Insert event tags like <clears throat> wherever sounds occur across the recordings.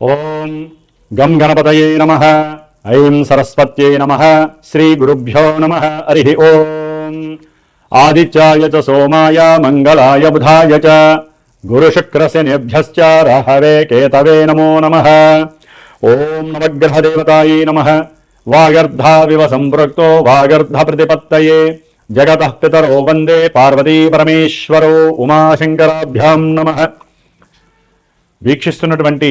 ఓం గం గణపతయే నమ ఐం సరస్వత్యై నమ శ్రీ గురుభ్యో నమ హరి ఓం. ఆదిత్యాయ చ సోమాయ మంగళాయ బుధాయ చ గురుశుక్రశనిభ్యశ్చ రహవే కేతవే నమో నమ. ఓం నవగ్రహదేవతాయై నమ వాగర్ధావివ సంపృక్తో వాగర్ధ ప్రతిపత్తయే జగత పితరో వందే పార్వతీ పరమేశ్వరో ఉమాశంకరాభ్యాం నమ. వీక్షిస్తున్నటువంటి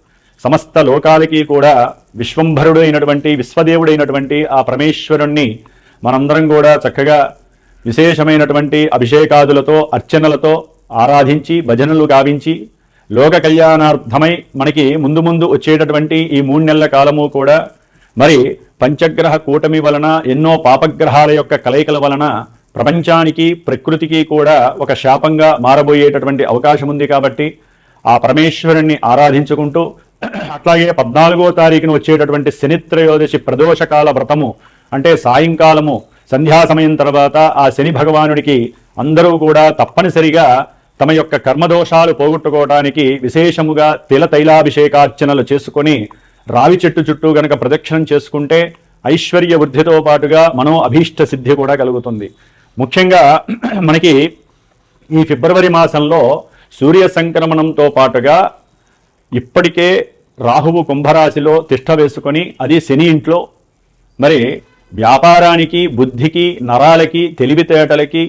సమస్త లోకాలకి కూడా విశ్వంభరుడు అయినటువంటి విశ్వదేవుడైనటువంటి ఆ పరమేశ్వరుణ్ణి మనందరం కూడా చక్కగా విశేషమైనటువంటి అభిషేకాదులతో అర్చనలతో ఆరాధించి భజనలు గావించి లోక కళ్యాణార్థమై మనకి ముందు ముందు వచ్చేటటువంటి ఈ మూడు నెలల కాలము కూడా మరి పంచగ్రహ కూటమి వలన ఎన్నో పాపగ్రహాల యొక్క కలయికల వలన ప్రపంచానికి ప్రకృతికి కూడా ఒక శాపంగా మారబోయేటటువంటి అవకాశం ఉంది కాబట్టి ఆ పరమేశ్వరుణ్ణి ఆరాధించుకుంటూ అట్లాగే పద్నాలుగో తారీఖున వచ్చేటటువంటి శనిత్రయోదశి ప్రదోషకాల వ్రతము అంటే సాయంకాలము సంధ్యా సమయం తర్వాత ఆ శని భగవానుడికి అందరూ కూడా తప్పనిసరిగా తమ యొక్క కర్మదోషాలు పోగొట్టుకోవడానికి విశేషముగా తిల తైలాభిషేకార్చనలు చేసుకొని రావి చెట్టు చుట్టూ గనక ప్రదక్షిణం చేసుకుంటే ఐశ్వర్య వృద్ధితో పాటుగా మనో అభీష్ట సిద్ధి కూడా కలుగుతుంది. ముఖ్యంగా మనకి ఈ ఫిబ్రవరి మాసంలో సూర్య సంక్రమణంతో పాటుగా ఇప్పటికే రాహువు కుంభరాశిలో తిష్ట వేసుకొని అది శని ఇంట్లో. మరి వ్యాపారానికి బుద్ధికి నరాలకి తెలివితేటలకి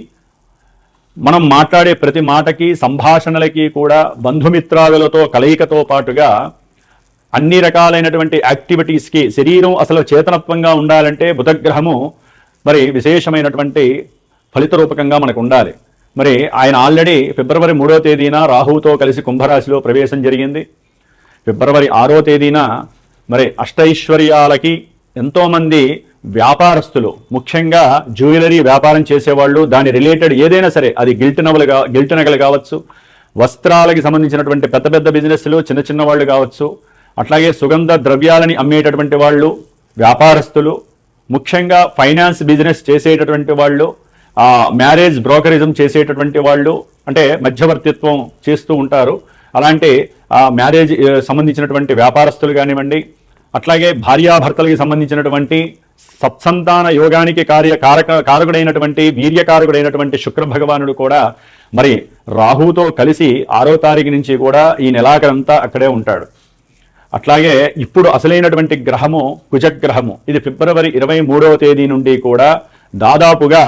మనం మాట్లాడే ప్రతి మాటకి సంభాషణలకి కూడా బంధుమిత్రాదులతో కలయికతో పాటుగా అన్ని రకాలైనటువంటి యాక్టివిటీస్కి శరీరం అసలు చేతనత్వంగా ఉండాలంటే బుధగ్రహము మరి విశేషమైనటువంటి ఫలిత రూపకంగా మనకు ఉండాలి. మరి ఆయన ఆల్రెడీ ఫిబ్రవరి మూడో తేదీన రాహువుతో కలిసి కుంభరాశిలో ప్రవేశం జరిగింది. ఫిబ్రవరి ఆరో తేదీన మరి అష్టైశ్వర్యాలకి ఎంతోమంది వ్యాపారస్తులు ముఖ్యంగా జ్యువెలరీ వ్యాపారం చేసేవాళ్ళు దాని రిలేటెడ్ ఏదైనా సరే అది గిల్ట్ నవలు కా గిల్ట్ నగలు కావచ్చు వస్త్రాలకి సంబంధించినటువంటి పెద్ద పెద్ద బిజినెస్లు చిన్న చిన్న వాళ్ళు కావచ్చు అట్లాగే సుగంధ ద్రవ్యాలని అమ్మేటటువంటి వాళ్ళు వ్యాపారస్తులు ముఖ్యంగా ఫైనాన్స్ బిజినెస్ చేసేటటువంటి వాళ్ళు మ్యారేజ్ బ్రోకరిజం చేసేటటువంటి వాళ్ళు అంటే మధ్యవర్తిత్వం చేస్తూ ఉంటారు. అలాంటి ఆ మ్యారేజ్ సంబంధించినటువంటి వ్యాపారస్తులు కానివ్వండి అట్లాగే భార్యాభర్తలకి సంబంధించినటువంటి సత్సంతాన యోగానికి కార్య కారక కారకుడైనటువంటి వీర్యకారకుడైనటువంటి శుక్ర భగవానుడు కూడా మరి రాహుతో కలిసి ఆరో తారీఖు నుంచి కూడా ఈ నెలాఖరంతా అక్కడే ఉంటాడు. అట్లాగే ఇప్పుడు అసలైనటువంటి గ్రహము కుజగ్రహము. ఇది ఫిబ్రవరి ఇరవై మూడవ తేదీ నుండి కూడా దాదాపుగా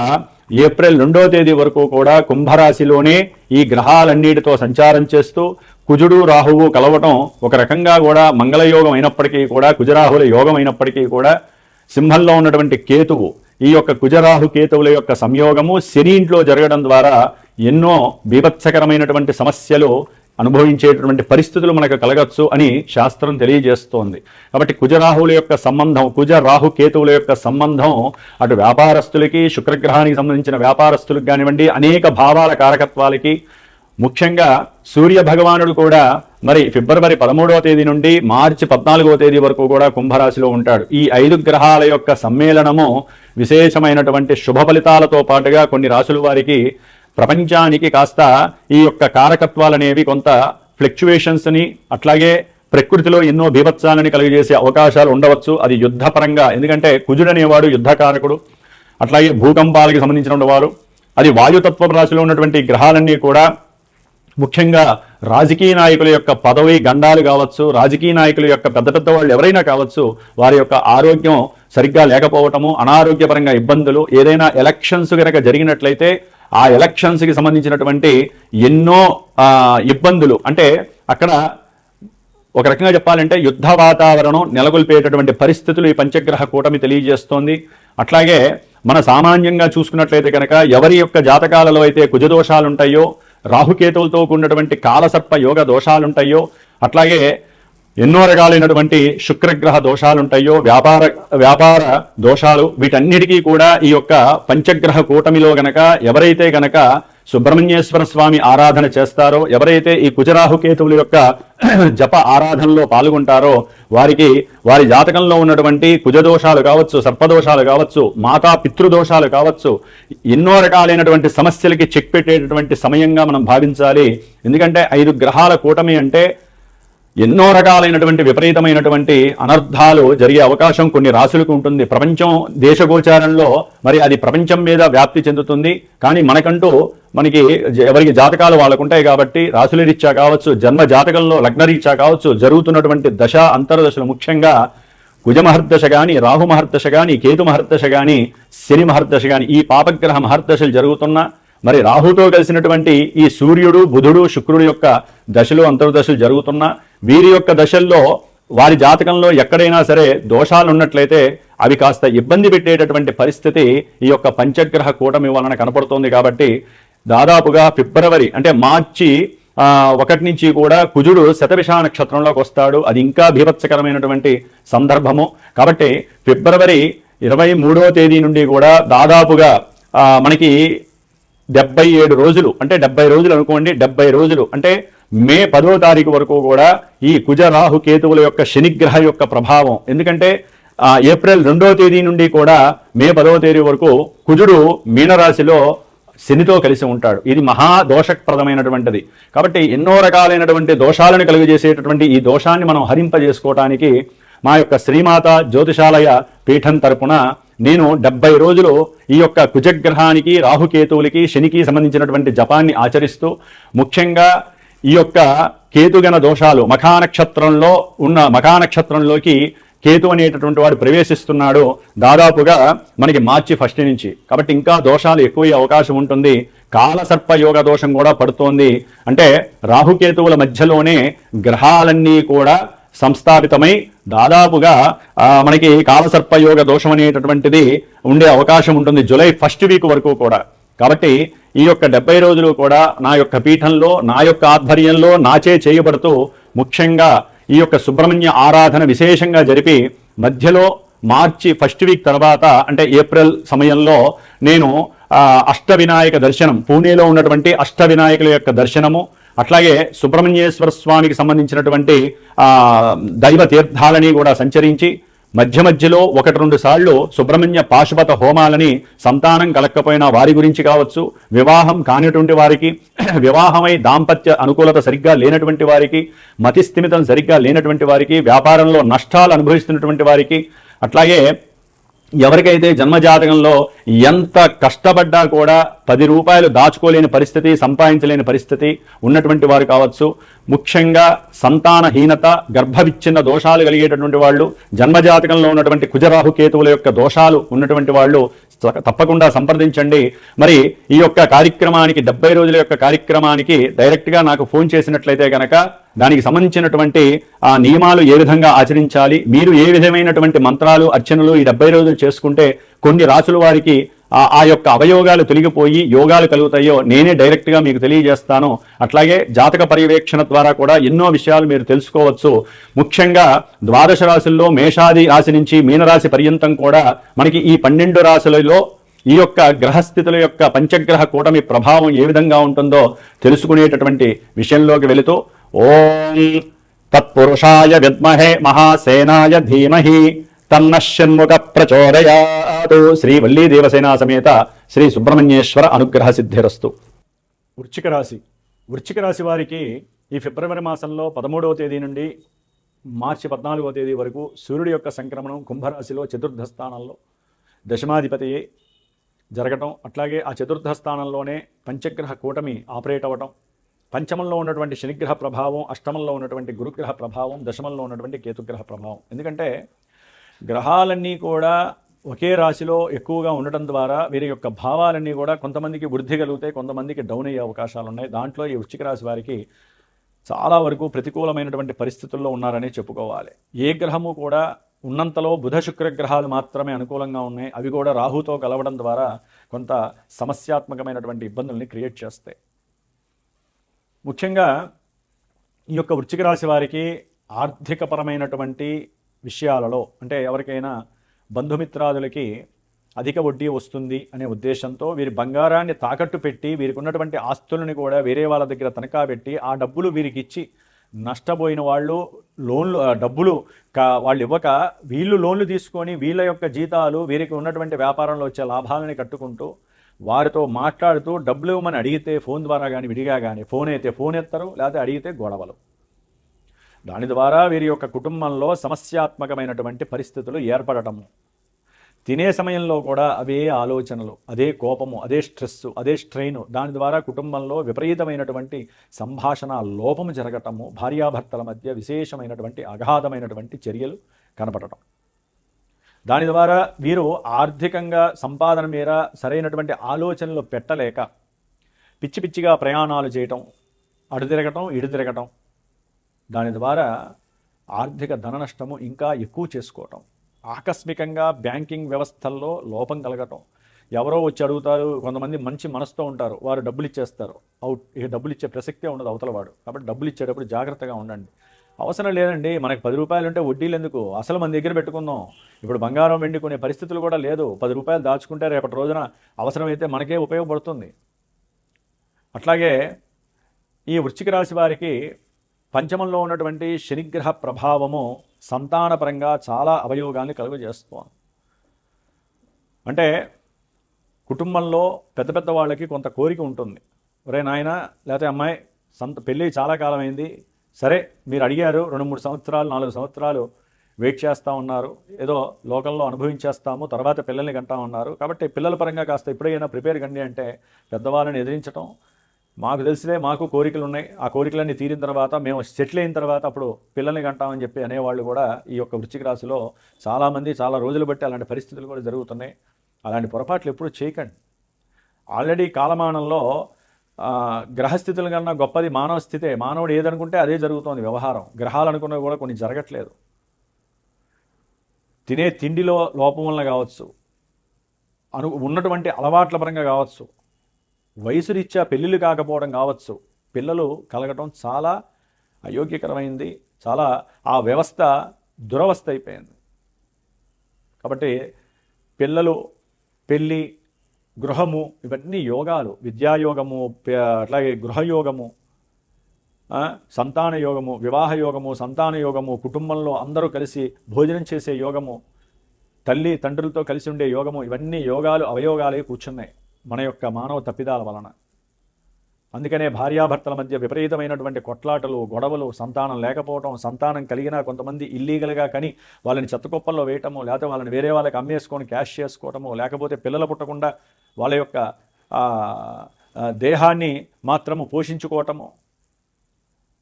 ఏప్రిల్ రెండవ తేదీ వరకు కూడా కుంభరాశిలోనే ఈ గ్రహాలన్నిటితో సంచారం చేస్తూ కుజుడు రాహువు కలవటం ఒక రకంగా కూడా మంగళయోగం అయినప్పటికీ కూడా కుజరాహుల యోగం అయినప్పటికీ కూడా సింహంలో ఉన్నటువంటి కేతువు ఈ యొక్క కుజరాహు కేతువుల యొక్క సంయోగము శని ఇంట్లో జరగడం ద్వారా ఎన్నో బీభత్సకరమైనటువంటి సమస్యలు అనుభవించేటటువంటి పరిస్థితులు మనకు కలగచ్చు అని శాస్త్రం తెలియజేస్తోంది. కాబట్టి కుజరాహువుల యొక్క సంబంధం కుజ రాహు కేతువుల యొక్క సంబంధం అటు వ్యాపారస్తులకి శుక్రగ్రహానికి సంబంధించిన వ్యాపారస్తులకు కానివ్వండి అనేక భావాల కారకత్వాలకి ముఖ్యంగా సూర్య భగవానుడు కూడా మరి ఫిబ్రవరి పదమూడవ తేదీ నుండి మార్చి పద్నాలుగవ తేదీ వరకు కూడా కుంభరాశిలో ఉంటాడు. ఈ ఐదు గ్రహాల యొక్క సమ్మేళనము విశేషమైనటువంటి శుభ ఫలితాలతో పాటుగా కొన్ని రాశుల వారికి ప్రపంచానికి కాస్త ఈ యొక్క కారకత్వాలు అనేవి కొంత ఫ్లక్చువేషన్స్ని అట్లాగే ప్రకృతిలో ఎన్నో బీభత్సాలని కలిగజేసే అవకాశాలు ఉండవచ్చు. అది యుద్ధపరంగా ఎందుకంటే కుజుడు అనేవాడు యుద్ధకారకుడు అట్లాగే భూకంపాలకి సంబంధించిన వారు అది వాయుతత్వ రాశిలో ఉన్నటువంటి గ్రహాలన్నీ కూడా ముఖ్యంగా రాజకీయ నాయకుల యొక్క పదవి గండాలు కావచ్చు రాజకీయ నాయకుల యొక్క పెద్ద పెద్ద వాళ్ళు ఎవరైనా కావచ్చు వారి యొక్క ఆరోగ్యం సరిగ్గా లేకపోవటము అనారోగ్యపరంగా ఇబ్బందులు ఏదైనా ఎలక్షన్స్ కనుక జరిగినట్లయితే ఆ ఎలక్షన్స్కి సంబంధించినటువంటి ఎన్నో ఇబ్బందులు. అంటే అక్కడ ఒక రకంగా చెప్పాలంటే యుద్ధ వాతావరణం నెలకొల్పేటటువంటి పరిస్థితులు ఈ పంచగ్రహ కూటమి తెలియజేస్తోంది. అట్లాగే మన సామాన్యంగా చూసుకున్నట్లయితే కనుక ఎవరి యొక్క జాతకాలలో అయితే కుజదోషాలు ఉంటాయో రాహుకేతువులతో కూడినటువంటి కాలసర్ప యోగ దోషాలుంటాయో అట్లాగే ఎన్నో రకాలైనటువంటి శుక్రగ్రహ దోషాలుంటాయో వ్యాపార వ్యాపార దోషాలు వీటన్నిటికీ కూడా ఈ యొక్క పంచగ్రహ కూటమిలో గనక ఎవరైతే గనక సుబ్రహ్మణ్యేశ్వర స్వామి ఆరాధన చేస్తారో ఎవరైతే ఈ కుజరాహుకేతువుల యొక్క <clears throat> జప ఆరాధనలో పాల్గొంటారో వారికి వారి జాతకంలో ఉన్నటువంటి కుజదోషాలు కావచ్చు సర్పదోషాలు కావచ్చు మాతా పితృదోషాలు కావచ్చు ఎన్నో రకాలైనటువంటి సమస్యలకి చెక్ పెట్టేటటువంటి సమయంగా మనం భావించాలి. ఎందుకంటే ఐదు గ్రహాల కూటమి అంటే ఎన్నో రకాలైనటువంటి విపరీతమైనటువంటి అనర్థాలు జరిగే అవకాశం కొన్ని రాశులకు ఉంటుంది. ప్రపంచం దేశగోచారంలో మరి అది ప్రపంచం మీద వ్యాప్తి చెందుతుంది. కానీ మనకంటూ మనకి జ- ఎవరికి జాతకాలు వాళ్ళకు ఉంటాయి కాబట్టి రాశుల రీత్యా కావచ్చు జన్మ జాతకంలో లగ్న రీత్యా కావచ్చు జరుగుతున్నటువంటి దశ అంతర్దశలు ముఖ్యంగా కుజమహర్దశ మహర్దశ రాహు మహర్దశ కానీ కేతు మహర్దశ కానీ శని మహర్దశ కానీ ఈ పాపగ్రహ మహర్దశలు జరుగుతున్నా మరి రాహుతో కలిసినటువంటి ఈ సూర్యుడు బుధుడు శుక్రుడు యొక్క దశలు అంతర్దశలు జరుగుతున్నా వీరి యొక్క దశల్లో వారి జాతకంలో ఎక్కడైనా సరే దోషాలు ఉన్నట్లయితే అవి కాస్త ఇబ్బంది పెట్టేటటువంటి పరిస్థితి ఈ యొక్క పంచగ్రహ కూటమి వలన కనపడుతోంది కాబట్టి దాదాపుగా ఫిబ్రవరి అంటే మార్చి ఒకటి నుంచి కూడా కుజుడు శతవిషా నక్షత్రంలోకి వస్తాడు. అది ఇంకా భీభత్సకరమైనటువంటి సందర్భము. కాబట్టి ఫిబ్రవరి ఇరవై మూడవ తేదీ నుండి కూడా దాదాపుగా మనకి డెబ్బై ఏడు రోజులు అంటే డెబ్బై రోజులు అనుకోండి డెబ్బై రోజులు. అంటే మే పదో తారీఖు వరకు కూడా ఈ కుజ రాహు కేతువుల యొక్క శనిగ్రహ యొక్క ప్రభావం. ఎందుకంటే ఏప్రిల్ రెండవ తేదీ నుండి కూడా మే పదవ తేదీ వరకు కుజుడు మీనరాశిలో శనితో కలిసి ఉంటాడు. ఇది మహా దోషప్రదమైనటువంటిది. కాబట్టి ఎన్నో రకాలైనటువంటి దోషాలను కలుగజేసేటటువంటి ఈ దోషాన్ని మనం హరింపజేసుకోవటానికి మా యొక్క శ్రీమాత జ్యోతిషాలయ పీఠం తరపున నేను డెబ్బై రోజులు ఈ యొక్క కుజగ్రహానికి రాహుకేతువులకి శనికి సంబంధించినటువంటి జపాన్ని ఆచరిస్తూ ముఖ్యంగా ఈ యొక్క కేతుగణ దోషాలు మఖానక్షత్రంలో ఉన్న మఖానక్షత్రంలోకి కేతు అనేటటువంటి వాడు ప్రవేశిస్తున్నాడు. దాదాపుగా మనకి మార్చి ఫస్ట్ నుంచి. కాబట్టి ఇంకా దోషాలు ఎక్కువయ్యే అవకాశం ఉంటుంది. కాలసర్ప యోగ దోషం కూడా పడుతోంది. అంటే రాహుకేతువుల మధ్యలోనే గ్రహాలన్నీ కూడా సంస్థాపితమై దాదాపుగా మనకి కాలసర్పయోగ దోషం అనేటటువంటిది ఉండే అవకాశం ఉంటుంది జూలై ఫస్ట్ వీక్ వరకు కూడా. కాబట్టి ఈ యొక్క డెబ్బై రోజులు కూడా నా యొక్క పీఠంలో నా యొక్క ఆధ్వర్యంలో నాచే చేయబడుతూ ముఖ్యంగా ఈ యొక్క సుబ్రహ్మణ్య ఆరాధన విశేషంగా జరిపి మధ్యలో మార్చి ఫస్ట్ వీక్ తర్వాత అంటే ఏప్రిల్ సమయంలో నేను అష్ట అష్టవినాయక దర్శనం పూణేలో ఉన్నటువంటి అష్టవినాయకుల యొక్క దర్శనము అట్లాగే సుబ్రహ్మణ్యేశ్వర స్వామికి సంబంధించినటువంటి దైవ తీర్థాలని కూడా సంచరించి మధ్య మధ్యలో ఒకటి రెండు సార్లు సుబ్రహ్మణ్య పాశుపత హోమాలని సంతానం కలక్కపోయినా వారి గురించి కావచ్చు వివాహం కానిటువంటి వారికి <clears throat> వివాహమై దాంపత్య అనుకూలత సరిగ్గా లేనటువంటి వారికి మతిస్థిమితం సరిగ్గా లేనటువంటి వారికి వ్యాపారంలో నష్టాలు అనుభవిస్తున్నటువంటి వారికి అట్లాగే ఎవరికైతే జన్మజాతకంలో ఎంత కష్టపడ్డా కూడా పది రూపాయలు దాచుకోలేని పరిస్థితి సంపాదించలేని పరిస్థితి ఉన్నటువంటి వారు కావచ్చు. ముఖ్యంగా సంతానహీనత గర్భవిచ్ఛిన్న దోషాలు కలిగేటటువంటి వాళ్ళు జన్మజాతకంలో ఉన్నటువంటి కుజరాహు కేతువుల యొక్క దోషాలు ఉన్నటువంటి వాళ్ళు తప్పకుండా సంప్రదించండి. మరి ఈ యొక్క కార్యక్రమానికి డెబ్బై రోజుల యొక్క కార్యక్రమానికి డైరెక్ట్గా నాకు ఫోన్ చేసినట్లయితే కనుక దానికి సంబంధించినటువంటి ఆ నియమాలు ఏ విధంగా ఆచరించాలి మీరు ఏ విధమైనటువంటి మంత్రాలు అర్చనలు ఈ డెబ్బై రోజులు చేసుకుంటే కొన్ని రాసుల వారికి ఆ ఆ యొక్క అవయోగాలు తొలగిపోయి యోగాలు కలుగుతాయో నేనే డైరెక్ట్గా మీకు తెలియజేస్తాను. అట్లాగే జాతక పర్యవేక్షణ ద్వారా కూడా ఎన్నో విషయాలు మీరు తెలుసుకోవచ్చు. ముఖ్యంగా ద్వాదశ రాశుల్లో మేషాది రాశి నుంచి మీనరాశి పర్యంతం కూడా మనకి ఈ పన్నెండు రాశులలో ఈ యొక్క గ్రహస్థితుల యొక్క పంచగ్రహ కూటమి ప్రభావం ఏ విధంగా ఉంటుందో తెలుసుకునేటటువంటి విషయంలోకి వెళుతూ ఓం తత్పురుషాయ విద్మహే మహాసేనాయ ధీమహి తన్న షణ్ముఖ ప్రచోదయాదు శ్రీ వల్లీ దేవసేనా సమేత శ్రీ సుబ్రహ్మణ్యేశ్వర అనుగ్రహ సిద్ధిరస్తు. వృచ్చిక రాశి. వృచ్చిక రాశి వారికి ఈ ఫిబ్రవరి మాసంలో పదమూడవ తేదీ నుండి మార్చి పద్నాలుగవ తేదీ వరకు సూర్యుడి యొక్క సంక్రమణం కుంభరాశిలో చతుర్థ స్థానంలో దశమాధిపతి జరగటం అట్లాగే ఆ చతుర్థ స్థానంలోనే పంచగ్రహ కూటమి ఆపరేట్ అవ్వటం పంచమంలో ఉన్నటువంటి శనిగ్రహ ప్రభావం అష్టమంలో ఉన్నటువంటి గురుగ్రహ ప్రభావం దశమంలో ఉన్నటువంటి కేతుగ్రహ ప్రభావం. ఎందుకంటే గ్రహాలన్నీ కూడా ఒకే రాశిలో ఎక్కువగా ఉండటం ద్వారా వీరి యొక్క భావాలన్నీ కూడా కొంతమందికి వృద్ధి కలుగుతాయి కొంతమందికి డౌన్ అయ్యే అవకాశాలు ఉన్నాయి. దాంట్లో ఈ వృశ్చిక రాశి వారికి చాలా వరకు ప్రతికూలమైనటువంటి పరిస్థితుల్లో ఉన్నారని చెప్పుకోవాలి. ఏ గ్రహము కూడా ఉన్నంతలో బుధ శుక్ర గ్రహాలు మాత్రమే అనుకూలంగా ఉన్నాయి. అవి కూడా రాహుతో కలవడం ద్వారా కొంత సమస్యాత్మకమైనటువంటి ఇబ్బందుల్ని క్రియేట్ చేస్తాయి. ముఖ్యంగా ఈ యొక్క వృశ్చిక రాశి వారికి ఆర్థికపరమైనటువంటి విషయాలలో అంటే ఎవరికైనా బంధుమిత్రాదులకి అధిక వడ్డీ వస్తుంది అనే ఉద్దేశంతో వీరి బంగారాన్ని తాకట్టు పెట్టి వీరికి ఉన్నటువంటి ఆస్తులను కూడా వేరే వాళ్ళ దగ్గర తనఖా పెట్టి ఆ డబ్బులు వీరికి ఇచ్చి నష్టపోయిన వాళ్ళు లోన్లు డబ్బులు కా వాళ్ళు ఇవ్వక వీళ్ళు లోన్లు తీసుకొని వీళ్ళ యొక్క జీతాలు వీరికి ఉన్నటువంటి వ్యాపారంలో వచ్చే లాభాలని కట్టుకుంటూ వారితో మాట్లాడుతూ డబ్బులు ఇవ్వమని అడిగితే ఫోన్ ద్వారా కానీ విడిగా కానీ ఫోన్ అయితే ఫోన్ ఎత్తరు లేకపోతే అడిగితే గొడవలు. దాని ద్వారా వీరి యొక్క కుటుంబంలో సమస్యాత్మకమైనటువంటి పరిస్థితులు ఏర్పడటము. తినే సమయంలో కూడా అవే ఆలోచనలు అదే కోపము అదే స్ట్రెస్ అదే స్ట్రెయిన్ దాని ద్వారా కుటుంబంలో విపరీతమైనటువంటి సంభాషణ లోపము జరగటము భార్యాభర్తల మధ్య విశేషమైనటువంటి అగాధమైనటువంటి చర్యలు కనపడటం. దాని ద్వారా వీరు ఆర్థికంగా సంపాదన మీద సరైనటువంటి ఆలోచనలు పెట్టలేక పిచ్చి పిచ్చిగా ప్రయాణాలు చేయటం అడు తిరగటం ఇడు తిరగటం దాని ద్వారా ఆర్థిక ధన నష్టము ఇంకా ఎక్కువ చేసుకోవటం. ఆకస్మికంగా బ్యాంకింగ్ వ్యవస్థల్లో లోపం కలగటం. ఎవరో వచ్చి అడుగుతారు కొంతమంది మంచి మనసుతో ఉంటారు వారు డబ్బులు ఇచ్చేస్తారు. అవుట్ ఇక డబ్బులు ఇచ్చే ప్రసక్తే ఉండదు అవతల వాడు. కాబట్టి డబ్బులు ఇచ్చేటప్పుడు జాగ్రత్తగా ఉండండి. అవసరం లేదండి మనకి పది రూపాయలు ఉంటే వడ్డీలు ఎందుకు? అసలు మన దగ్గర పెట్టుకుందాం. ఇప్పుడు బంగారం వెండి కొనే పరిస్థితులు కూడా లేదు. పది రూపాయలు దాచుకుంటే రేపటి రోజున అవసరమైతే మనకే ఉపయోగపడుతుంది. అట్లాగే ఈ వృశ్చిక రాశి వారికి పంచమంలో ఉన్నటువంటి శనిగ్రహ ప్రభావము సంతానపరంగా చాలా అవయోగాన్ని కలుగజేస్తోంది. అంటే కుటుంబంలో పెద్ద పెద్ద వాళ్ళకి కొంత కోరిక ఉంటుంది. ఒరే నాయన లేకపోతే అమ్మాయి సంత పెళ్ళి చాలా కాలం అయింది సరే మీరు అడిగారు రెండు మూడు సంవత్సరాలు నాలుగు సంవత్సరాలు వెయిట్ చేస్తూ ఉన్నారు. ఏదో లోకల్లో అనుభవించేస్తాము తర్వాత పిల్లల్ని కంటా ఉన్నారు. కాబట్టి పిల్లల పరంగా కాస్త ఎప్పుడైనా ప్రిపేర్ కండి అంటే పెద్దవాళ్ళని ఎదిరించడం మాకు తెలిసిలే మాకు కోరికలు ఉన్నాయి ఆ కోరికలన్నీ తీరిన తర్వాత మేము సెటిల్ అయిన తర్వాత అప్పుడు పిల్లల్ని కంటామని చెప్పి అనేవాళ్ళు కూడా ఈ యొక్క వృశ్చిక రాశిలో చాలామంది చాలా రోజులు బట్టి అలాంటి పరిస్థితులు కూడా జరుగుతున్నాయి. అలాంటి పొరపాట్లు ఎప్పుడు చేయకండి. ఆల్రెడీ కాలమానంలో గ్రహస్థితుల కన్నా గొప్పది మానవ స్థితే మానవుడు ఏదనుకుంటే అదే జరుగుతోంది వ్యవహారం. గ్రహాలు అనుకున్నవి కూడా కొన్ని జరగట్లేదు. తినే తిండిలో లోపం వలన కావచ్చు. అను ఉన్నటువంటి అలవాట్ల పరంగా కావచ్చు. వయసు రీత్యా పెళ్ళిళ్ళు కాకపోవడం కావచ్చు పిల్లలు కలగటం చాలా అయోగ్యకరమైంది చాలా ఆ వ్యవస్థ దురవస్థ అయిపోయింది. కాబట్టి పిల్లలు పెళ్ళి గృహము ఇవన్నీ యోగాలు విద్యాయోగము అట్లాగే గృహయోగము సంతాన యోగము వివాహ యోగము సంతాన యోగము కుటుంబంలో అందరూ కలిసి భోజనం చేసే యోగము తల్లి తండ్రులతో కలిసి ఉండే యోగము ఇవన్నీ యోగాలు అవయోగాలే కూర్చున్నాయి. మన యొక్క మానవ తప్పిదాల వలన. అందుకనే భార్యాభర్తల మధ్య విపరీతమైనటువంటి కొట్లాటలు గొడవలు సంతానం లేకపోవటం సంతానం కలిగినా కొంతమంది ఇల్లీగల్గా కని వాళ్ళని చెత్తకుప్పల్లో వేయటము లేకపోతే వాళ్ళని వేరే వాళ్ళకి అమ్మేసుకొని క్యాష్ చేసుకోవటము లేకపోతే పిల్లలు పుట్టకుండా వాళ్ళ యొక్క దేహాన్ని మాత్రము పోషించుకోవటము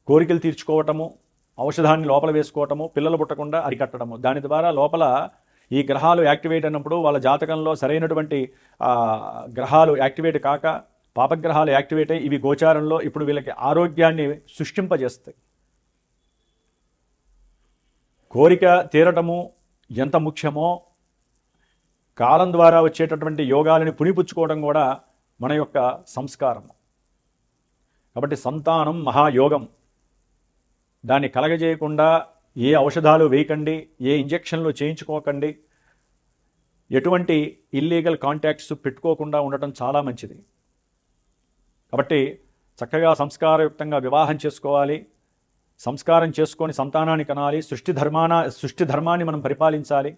కోరికలు తీర్చుకోవటము ఔషధాన్ని లోపల వేసుకోవటము పిల్లలు పుట్టకుండా అరికట్టడము. దాని ద్వారా లోపల ఈ గ్రహాలు యాక్టివేట్ అయినప్పుడు వాళ్ళ జాతకంలో సరైనటువంటి గ్రహాలు యాక్టివేట్ కాక పాపగ్రహాలు యాక్టివేట్ అయ్యి ఇవి గోచారంలో ఇప్పుడు వీళ్ళకి ఆరోగ్యాన్ని సృష్టింపజేస్తాయి. కోరిక తీరటము ఎంత ముఖ్యమో కాలం ద్వారా వచ్చేటటువంటి యోగాలని పునిపుచ్చుకోవడం కూడా మన యొక్క సంస్కారం. కాబట్టి సంతానం మహాయోగం. దాన్ని కలగజేయకుండా ఏ ఔషధాలు వేయకండి ఏ ఇంజెక్షన్లు చేయించుకోకండి ఎటువంటి ఇల్లీగల్ కాంటాక్ట్స్ పెట్టుకోకుండా ఉండటం చాలా మంచిది. కాబట్టి చక్కగా సంస్కారయుక్తంగా వివాహం చేసుకోవాలి సంస్కారం చేసుకొని సంతానాన్ని కనాలి సృష్టి ధర్మాన సృష్టి ధర్మాన్ని మనం పరిపాలించాలి.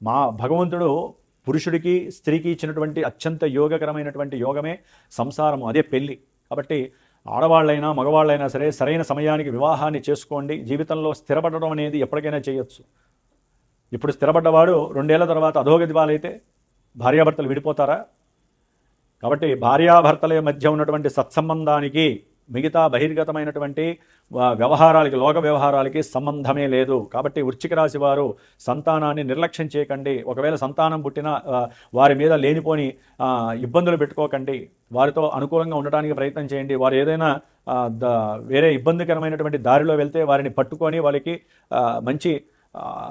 మా భగవంతుడు పురుషుడికి స్త్రీకి ఇచ్చినటువంటి అత్యంత యోగకరమైనటువంటి యోగమే సంసారము అదే పెళ్ళి కాబట్టి ఆడవాళ్ళైనా మగవాళ్ళైనా సరే సరైన సమయానికి వివాహాన్ని చేసుకోండి. జీవితంలో స్థిరపడడం అనేది ఎప్పటికైనా చేయొచ్చు. ఇప్పుడు స్థిరపడ్డవాడు రెండేళ్ళ తర్వాత అధోగతి వాళ్ళైతే భార్యాభర్తలు విడిపోతారా? కాబట్టి భార్యాభర్తల మధ్య ఉన్నటువంటి సత్సంబంధానికి మిగతా బహిర్గతమైనటువంటి వ్యవహారాలకి లోక వ్యవహారాలకి సంబంధమే లేదు. కాబట్టి వృశ్చిక రాశి వారు సంతానాన్ని నిర్లక్ష్యం చేయకండి. ఒకవేళ సంతానం పుట్టినా వారి మీద లేనిపోని ఇబ్బందులు పెట్టుకోకండి. వారితో అనుకూలంగా ఉండటానికి ప్రయత్నం చేయండి. వారు ఏదైనా ద- వేరే ఇబ్బందికరమైనటువంటి దారిలో వెళ్తే వారిని పట్టుకొని వాళ్ళకి మంచి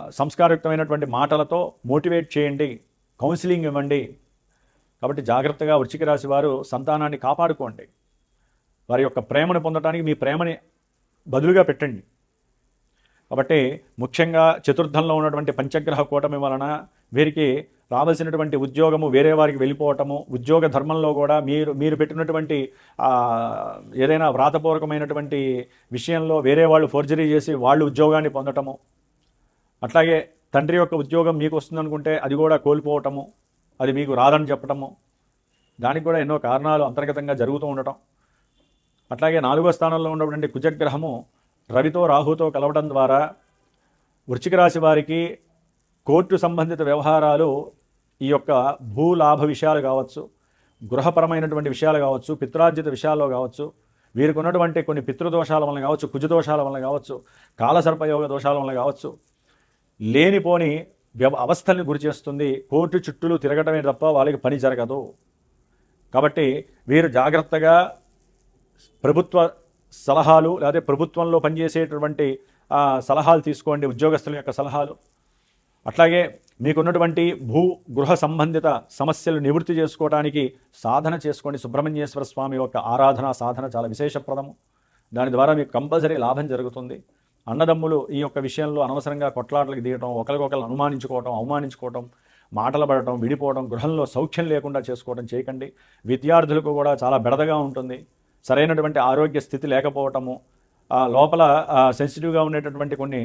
సంస్కారయుక్తమైనటువంటి మాటలతో మోటివేట్ చేయండి. కౌన్సిలింగ్ ఇవ్వండి. కాబట్టి జాగ్రత్తగా వృశ్చిక రాశి వారు సంతానాన్ని కాపాడుకోండి. వారి యొక్క ప్రేమను పొందడానికి మీ ప్రేమని బదులుగా పెట్టండి. కాబట్టి ముఖ్యంగా చతుర్థంలో ఉన్నటువంటి పంచగ్రహ కూటమి వలన వీరికి రావాల్సినటువంటి ఉద్యోగము వేరే వారికి వెళ్ళిపోవటము ఉద్యోగ ధర్మంలో కూడా మీరు మీరు పెట్టినటువంటి ఏదైనా వ్రాతపూర్వకమైనటువంటి విషయంలో వేరే వాళ్ళు ఫోర్జరీ చేసి వాళ్ళు ఉద్యోగాన్ని పొందటము అట్లాగే తండ్రి యొక్క ఉద్యోగం మీకు వస్తుందనుకుంటే అది కూడా కోల్పోవటము అది మీకు రాదని చెప్పటము దానికి కూడా ఎన్నో కారణాలు అంతర్గతంగా జరుగుతూ ఉండటం. అట్లాగే నాలుగో స్థానంలో ఉన్నటువంటి కుజగ్రహము రవితో రాహుతో కలవడం ద్వారా వృశ్చిక రాశి వారికి కోర్టు సంబంధిత వ్యవహారాలు ఈ యొక్క భూలాభ విషయాలు కావచ్చు గృహపరమైనటువంటి విషయాలు కావచ్చు పిత్రార్జిత విషయాల్లో కావచ్చు వీరికి ఉన్నటువంటి కొన్ని పితృదోషాల వలన కావచ్చు కుజదోషాల వలన కావచ్చు కాలసర్పయోగ దోషాల వలన కావచ్చు లేనిపోని వ్యవ అవస్థల్ని గురి చేస్తుంది కోర్టు చుట్టూలు తిరగటమే తప్ప వాళ్ళకి పని జరగదు. కాబట్టి వీరు జాగ్రత్తగా ప్రభుత్వ సలహాలు లేదా ప్రభుత్వంలో పనిచేసేటటువంటి సలహాలు తీసుకోండి ఉద్యోగస్తుల యొక్క సలహాలు. అట్లాగే మీకున్నటువంటి భూ గృహ సంబంధిత సమస్యలు నివృత్తి చేసుకోవడానికి సాధన చేసుకోండి. సుబ్రహ్మణ్యేశ్వర స్వామి యొక్క ఆరాధన సాధన చాలా విశేషప్రదము. దాని ద్వారా మీకు కంపల్సరీ లాభం జరుగుతుంది. అన్నదమ్ములు ఈ యొక్క విషయంలో అనవసరంగా కొట్లాటలకు దిగటం ఒకరికొకరు అనుమానించుకోవటం అవమానించుకోవటం మాటలు పడటం విడిపోవడం గృహంలో సౌఖ్యం లేకుండా చేసుకోవడం చేయకండి. విద్యార్థులకు కూడా చాలా బెడదగా ఉంటుంది. సరైనటువంటి ఆరోగ్య స్థితి లేకపోవటము లోపల సెన్సిటివ్గా ఉండేటటువంటి కొన్ని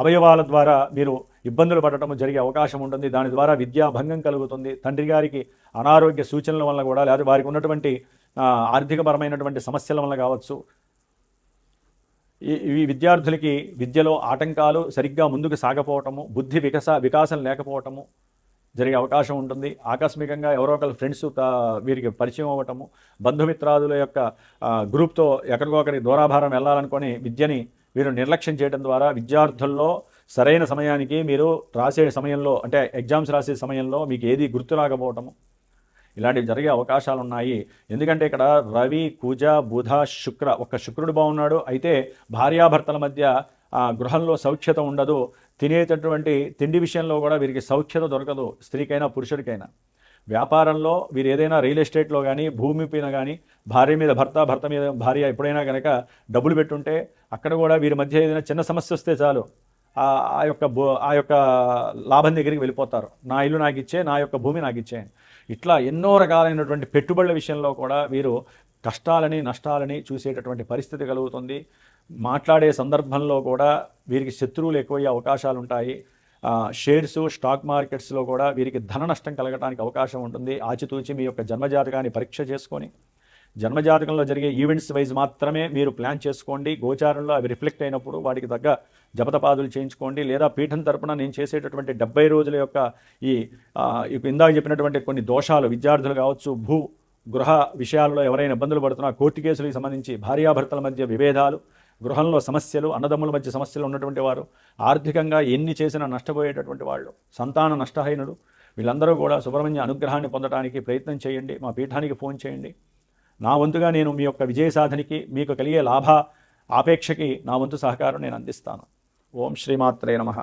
అవయవాల ద్వారా మీరు ఇబ్బందులు పడటం జరిగే అవకాశం ఉంటుంది. దాని ద్వారా విద్యా భంగం కలుగుతుంది. తండ్రి గారికి అనారోగ్య సూచనల వల్ల కూడా లేదా వారికి ఉన్నటువంటి ఆర్థికపరమైనటువంటి సమస్యల వల్ల కావచ్చు. ఈ విద్యార్థులకి విద్యలో ఆటంకాలు సరిగ్గా ముందుకు సాగపోవటము బుద్ధి వికస వికాసం లేకపోవటము జరిగే అవకాశం ఉంటుంది. ఆకస్మికంగా ఎవరో ఒకరు ఫ్రెండ్స్ వీరికి పరిచయం అవ్వటము బంధుమిత్రాదుల యొక్క గ్రూప్తో ఎక్కడికో ఒకరికి దూరాభారం వెళ్ళాలనుకొని విద్యని వీరు నిర్లక్ష్యం చేయడం ద్వారా విద్యార్థుల్లో సరైన సమయానికి మీరు రాసే సమయంలో అంటే ఎగ్జామ్స్ రాసే సమయంలో మీకు ఏది గుర్తు రాకపోవటము ఇలాంటివి జరిగే అవకాశాలు ఉన్నాయి ఎందుకంటే ఇక్కడ రవి కుజ బుధ శుక్ర ఒక్క శుక్రుడు బాగున్నాడు అయితే భార్యాభర్తల మధ్య గృహంలో సౌఖ్యత ఉండదు. తినేటటువంటి తిండి విషయంలో కూడా వీరికి సౌఖ్యత దొరకదు స్త్రీకైనా పురుషుడికైనా. వ్యాపారంలో వీరు ఏదైనా రియల్ ఎస్టేట్లో కానీ భూమి పైన కానీ భార్య మీద భర్త భర్త మీద భార్య ఎప్పుడైనా కనుక డబ్బులు పెట్టుంటే అక్కడ కూడా వీరి మధ్య ఏదైనా చిన్న సమస్య వస్తే చాలు. ఆ యొక్క ఆ యొక్క లాభం దగ్గరికి వెళ్ళిపోతారు. నా ఇల్లు నాకు ఇచ్చే నా యొక్క భూమి నాకు ఇచ్చే ఇట్లా ఎన్నో రకాలైనటువంటి పెట్టుబడుల విషయంలో కూడా వీరు కష్టాలని నష్టాలని చూసేటటువంటి పరిస్థితి కలుగుతుంది. మాట్లాడే సందర్భంలో కూడా వీరికి శత్రువులు ఎక్కువయ్యే అవకాశాలు ఉంటాయి షేర్స్ స్టాక్ మార్కెట్స్లో కూడా వీరికి ధన నష్టం కలగడానికి అవకాశం ఉంటుంది. ఆచితూచి మీ యొక్క జన్మజాతకాన్ని పరీక్ష చేసుకొని జన్మజాతకంలో జరిగే ఈవెంట్స్ వైజ్ మాత్రమే మీరు ప్లాన్ చేసుకోండి. గోచారంలో అవి రిఫ్లెక్ట్ అయినప్పుడు వాటికి తగ్గ జపతపాదులు చేయించుకోండి. లేదా పీఠం తరపున నేను చేసేటటువంటి డెబ్బై రోజుల యొక్క ఈ ఇందాక చెప్పినటువంటి కొన్ని దోషాలు విద్యార్థులు కావచ్చు భూ గృహ విషయాల్లో ఎవరైనా ఇబ్బందులు పడుతున్నా కోర్టు కేసులకు సంబంధించి భార్యాభర్తల మధ్య విభేదాలు గృహంలో సమస్యలు అన్నదమ్ముల మధ్య సమస్యలు ఉన్నటువంటి వారు ఆర్థికంగా ఎన్ని చేసినా నష్టపోయేటటువంటి వాళ్ళు సంతాన నష్టహీనులు వీళ్ళందరూ కూడా సుబ్రహ్మణ్య అనుగ్రహాన్ని పొందడానికి ప్రయత్నం చేయండి మా పీఠానికి ఫోన్ చేయండి. నా వంతుగా నేను మీ యొక్క విజయ సాధనకి మీకు కలిగే లాభ ఆపేక్షకి నా వంతు సహకారం నేను అందిస్తాను. ఓం శ్రీమాత్రే నమః.